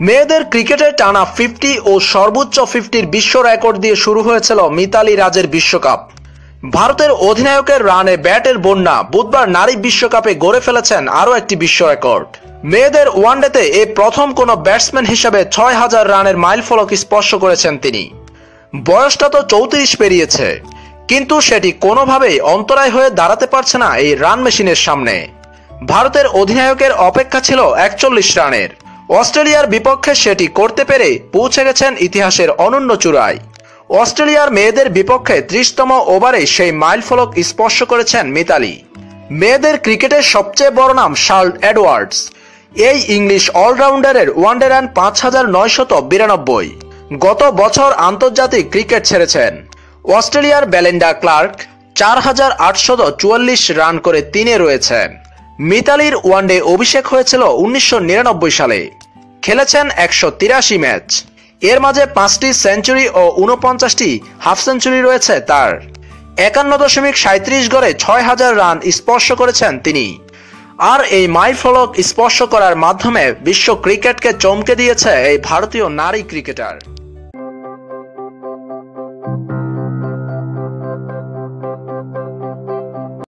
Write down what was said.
মেয়েদের ক্রিকেটে টানা ফিফটি ও সর্বোচ্চ ফিফটির বিশ্ব রেকর্ড দিয়ে শুরু হয়েছিল মিতালি রাজের বিশ্বকাপ। ভারতের অধিনায়কের রানে ব্যাটের বন্যা, বুধবার নারী বিশ্বকাপে গড়ে ফেলেছেন আরও একটি বিশ্ব রেকর্ড। মেয়েদের ওয়ানডেতে এ প্রথম কোনো ব্যাটসম্যান হিসেবে ছয় হাজার রানের মাইল মাইলফলক স্পর্শ করেছেন তিনি। বয়সটা তো চৌত্রিশ পেরিয়েছে, কিন্তু সেটি কোনোভাবেই অন্তরায় হয়ে দাঁড়াতে পারছে না এই রান মেশিনের সামনে। ভারতের অধিনায়কের অপেক্ষা ছিল একচল্লিশ রানের। অস্ট্রেলিয়ার বিপক্ষে সেটি করতে পেরে পৌঁছে গেছেন ইতিহাসের অনন্য চূড়ায়। অস্ট্রেলিয়ার মেয়েদের বিপক্ষে ত্রিশতম ওভারে সেই মাইলফলক স্পর্শ করেছেন মিতালি। মেয়েদের ক্রিকেটের সবচেয়ে বড় নাম শার্ল এডওয়ার্ডস। এই ইংলিশ অলরাউন্ডারের ওয়ানডে রান পাঁচ হাজার নয়শত বিরানব্বই। গত বছর আন্তর্জাতিক ক্রিকেট ছেড়েছেন। অস্ট্রেলিয়ার বেলেন্ডা ক্লার্ক চার হাজার আটশত চুয়াল্লিশ রান করে তিনে রয়েছেন। মিতালির ওয়ানডে অভিষেক হয়েছিল উনিশশো নিরানব্বই সালে। খেলেছেন একশো তিরাশি ম্যাচ। এর মাঝে পাঁচটি সেঞ্চুরি ও উনপঞ্চাশটি হাফ সেঞ্চুরি রয়েছে তার। একান্ন দশমিক সাঁত্রিশ গড়ে ছয় হাজার রান স্পর্শ করেছেন তিনি। আর এই মাইলফলক স্পর্শ করার মাধ্যমে বিশ্ব ক্রিকেটকে চমকে দিয়েছে এই ভারতীয় নারী ক্রিকেটার।